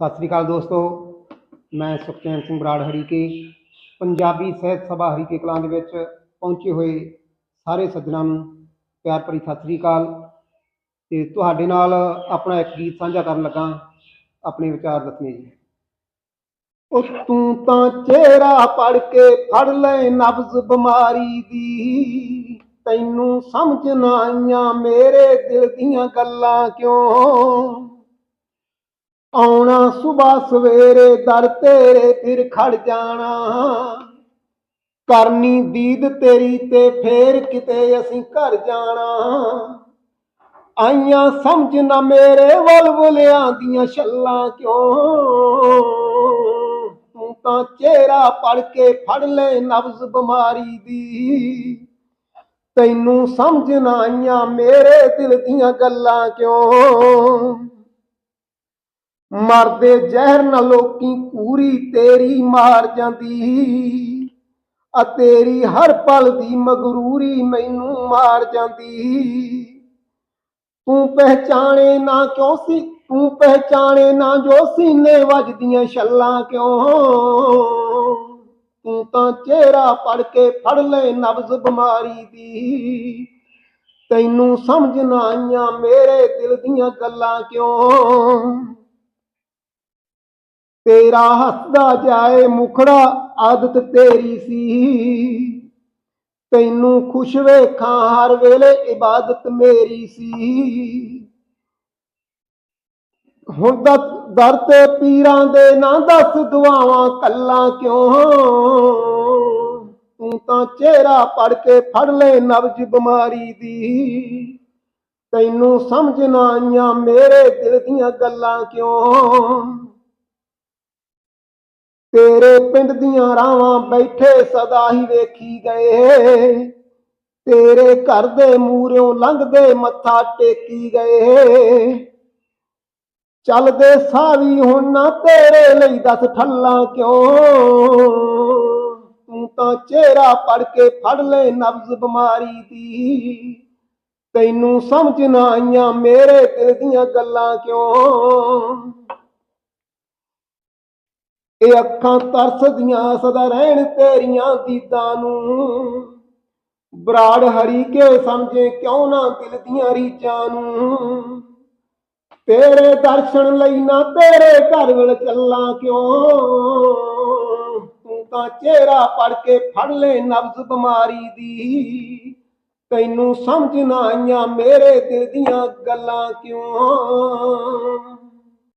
ਸਤਿ ਸ੍ਰੀ ਅਕਾਲ ਦੋਸਤੋ। ਮੈਂ ਸੁਖਚੈਨ ਸਿੰਘ ਬਰਾੜ ਹਰੀਕੇ, ਪੰਜਾਬੀ ਸਾਹਿਤ ਸਭਾ ਹਰੀਕੇ ਕਲਾਂ ਦੇ ਵਿੱਚ ਪਹੁੰਚੇ ਹੋਏ ਸਾਰੇ ਸੱਜਣਾਂ ਨੂੰ ਪਿਆਰ ਭਰੀ ਸਤਿ ਸ੍ਰੀ ਅਕਾਲ। ਤੇ ਤੁਹਾਡੇ ਨਾਲ ਆਪਣਾ ਇੱਕ ਗੀਤ ਸਾਂਝਾ ਕਰਨ ਲੱਗਾ, ਆਪਣੇ ਵਿਚਾਰ ਦੱਸਣੇ ਜੀ। ਉਹ ਤੂੰ ਤਾਂ ਚਿਹਰਾ ਪੜ ਕੇ ਫੜ ਲੈ ਨਬਜ਼ ਬਿਮਾਰੀ ਦੀ। ਤੈਨੂੰ ਸਮਝ ਨਾ ਆਈਆਂ ਮੇਰੇ ਦਿਲ ਦੀਆਂ ਗੱਲਾਂ ਕਿਉਂ? ਆਉਣਾ ਸੁਬਾ ਸਵੇਰੇ, ਦਰ ਤੇਰੇ ਫਿਰ ਖੜ ਜਾਣਾ। ਕਰਨੀ ਦੀਦ ਤੇਰੀ ਤੇ ਫੇਰ ਕਿਤੇ ਅਸੀਂ ਘਰ ਜਾਣਾ। ਆਈਆਂ ਸਮਝ ਨਾ ਮੇਰੇ ਬੁਲਿਆਂ ਦੀਆਂ ਛੱਲਾਂ ਕਿਉਂ? ਤੂੰ ਤਾਂ ਚਿਹਰਾ ਪੜ ਕੇ ਫੜ ਲੈ ਨਬਜ਼ ਬਿਮਾਰੀ ਦੀ। ਤੈਨੂੰ ਸਮਝ ਨਾ ਆਈਆਂ ਮੇਰੇ ਦਿਲ ਦੀਆਂ ਗੱਲਾਂ ਕਿਉਂ? ਮਰਦੇ ਜ਼ਹਿਰ ਨਾਲ ਲੋਕੀ ਪੂਰੀ ਤੇਰੀ ਮਾਰ ਜਾਂਦੀ। ਆ ਤੇਰੀ ਹਰ ਪਲ ਦੀ ਮਗਰੂਰੀ ਮੈਨੂੰ ਮਾਰ ਜਾਂਦੀ। ਤੂੰ ਪਹਿਚਾਣੇ ਨਾ ਕਿਉਂ ਸੀ? ਤੂੰ ਪਹਿਚਾਣੇ ਨਾ ਜੋ ਸੀਨੇ ਵੱਜਦੀਆਂ ਛੱਲਾਂ ਕਿਉਂ? ਤੂੰ ਤਾਂ ਚਿਹਰਾ ਪੜ ਕੇ ਫੜ ਲੈ ਨਬਜ਼ ਬਿਮਾਰੀ ਦੀ। ਤੈਨੂੰ ਸਮਝ ਨਾ ਆਈਆਂ ਮੇਰੇ ਦਿਲ ਦੀਆਂ ਗੱਲਾਂ ਕਿਉਂ? ਤੇਰਾ ਹੱਸਦਾ ਜਾਏ ਮੁਖੜਾ ਆਦਤ ਤੇਰੀ ਸੀ। ਤੈਨੂੰ ਖੁਸ਼ ਵੇਖਾਂ ਹਰ ਵੇਲੇ ਇਬਾਦਤ ਮੇਰੀ ਸੀ। ਹੁਣ ਦਾ ਦਰ ਤੇ ਪੀਰਾਂ ਦੇ ਨਾ ਦੱਸ ਦੁਆਵਾਂ ਕੱਲਾਂ ਕਿਉਂ? ਤੂੰ ਤਾਂ ਚਿਹਰਾ ਪੜ ਕੇ ਫੜ ਲੈ ਨਵਜ ਬਿਮਾਰੀ ਦੀ। ਤੈਨੂੰ ਸਮਝ ਨਾ ਆਈਆਂ ਮੇਰੇ ਦਿਲ ਦੀਆਂ ਗੱਲਾਂ ਕਿਉਂ? ਤੇਰੇ ਪਿੰਡ ਦੀਆਂ ਰਾਵਾਂ ਬੈਠੇ ਸਦਾ ਹੀ ਵੇਖੀ ਗਏ। ਤੇਰੇ ਘਰ ਦੇ ਮੂਰਿਓਂ ਲੰਘਦੇ ਮੱਥਾ ਟੇਕੀ ਗਏ। ਚੱਲਦੇ ਸਾਵੀ ਹੁਣ ਨਾ ਤੇਰੇ ਲਈ ਦਸ ਠੱਲਾਂ ਕਿਉਂ? ਤੂੰ ਤਾਂ ਚਿਹਰਾ ਪੜ ਕੇ ਫੜ ਲੈ ਨਬਜ਼ ਬਿਮਾਰੀ ਦੀ। ਤੈਨੂੰ ਸਮਝ ਨਾ ਆਈਆਂ ਮੇਰੇ ਦਿਲ ਦੀਆਂ ਗੱਲਾਂ ਕਿਉਂ? ਇਹ ਅੱਖਾਂ ਤਰਸਦੀਆਂ ਸਦਾ ਰਹਿਣ ਤੇਰੀਆਂ ਦੀਦਾਂ ਨੂੰ। ਬਰਾੜ ਹਰੀ ਕੇ ਸਮਝੇ ਕਿਉਂ ਨਾ ਦਿਲ ਦੀਆਂ ਰੀਚਾਂ ਨੂੰ। ਤੇਰੇ ਦਰਸ਼ਨ ਲਈ ਨਾ ਤੇਰੇ ਘਰ ਵੱਲ ਚੱਲਾਂ ਕਿਉਂ? ਤੂੰ ਤਾਂ ਚਿਹਰਾ ਪੜ ਕੇ ਫੜ ਲੈ ਨਬਜ਼ ਬਿਮਾਰੀ ਦੀ। ਤੈਨੂੰ ਸਮਝ ਨਾ ਆਈਆਂ ਮੇਰੇ ਦਿਲ ਦੀਆਂ ਗੱਲਾਂ ਕਿਉਂ?